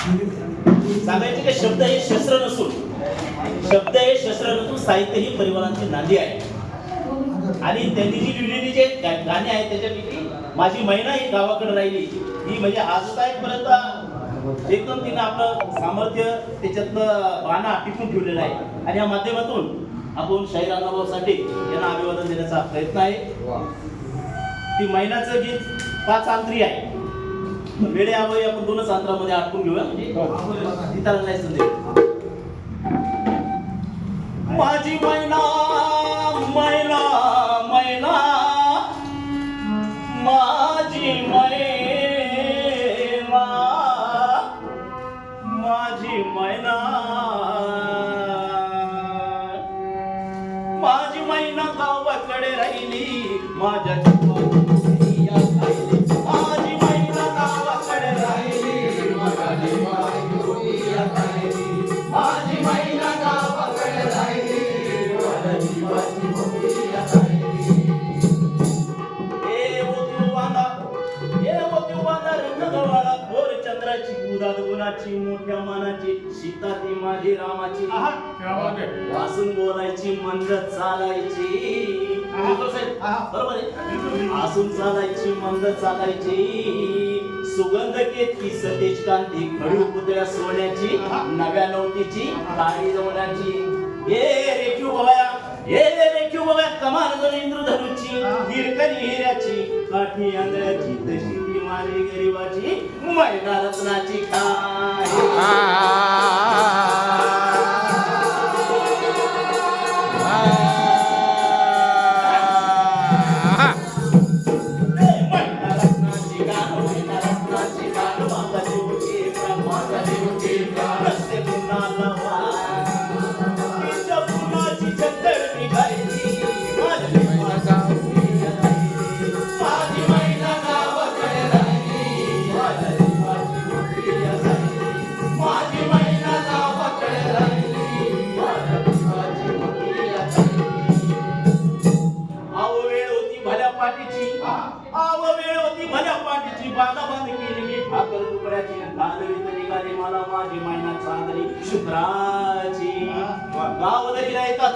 सांगायचे की शब्द हे शस्त्र नसून शब्द हे शस्त्र नसून साहित्य ही परिवारांची नांदी आहे. आणि त्यांनी जी लिहिलेली जे गा- गाणी आहेत त्याच्यापैकी माझी महिना ही गावाकडे राहिली. ही म्हणजे आजतापर्यंत एकदम तिनं आपलं सामर्थ्य त्याच्यातलं बाणा टिकून ठेवलेलं आहे. आणि या माध्यमातून आपण शाहीर अण्णाभाऊ साठे यांना अभिवादन देण्याचा प्रयत्न आहे. ती महिन्याचं गीत पाच आंतरी आहे. वेळे अभावी आपण दोनच अंतरामध्ये आटकून घेऊया. म्हणजे गीताला नाही संदेश माझी मैना मैना मैना. माझी मैना माझी मैना. माझी मैना गावाकडे राहिली. माझ्या गुणाची मोठ्या मानाची सीता ती माझी रामाची वासून बोलायची मंद चालायची बरोबर आहे चालायची मंद चालायची सुगंध केतकी सतेज कांती खडू पुतळ्या सोन्याची नव्या नवतीची काळी जवळाची ए इंद्रधनुची हिरकणी हिऱ्याची काठी आंधळ्याची तशी ती मारी गरीबाची मैना रत्नाची रत्नाची गाणं, मैना रत्नाची बांधा बांध केली मी ठाकर तुकड्याची गाजरी तरी गाली मला माझी महिना चांदली शुक्राची गावदरीला येतात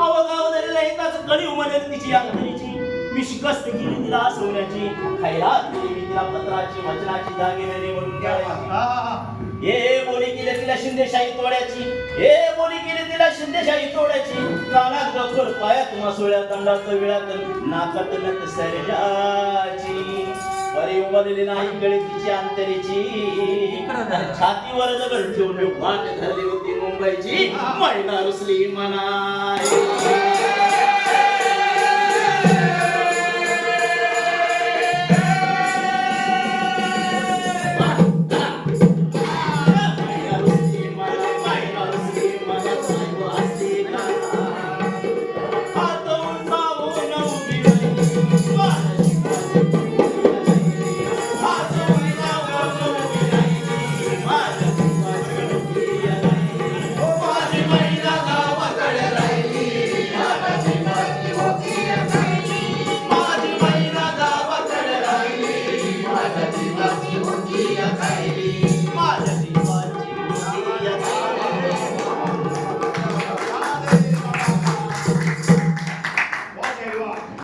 अव गावदरीला येताच कळी उमरेल तिची अंतरीची मी शिकस्त केली तिला सोन्याची. खैरात केली मी तिला पत्राची वचनाची दागिने म्हणून द्यायची हे बोली केली तिला शिंदेशाही तोड्याची. हे बोली केली तिला शिंदेशाही तोड्याची. कानात गफर पायात मासोळ्या दंडात विळात नाकात नत सरजाची. परे उमरलेली नाही गळी तिची अंतरीची छातीवर दगड ठेवून वाट धरली होती मुंबईची. मैना रुसली मनाई.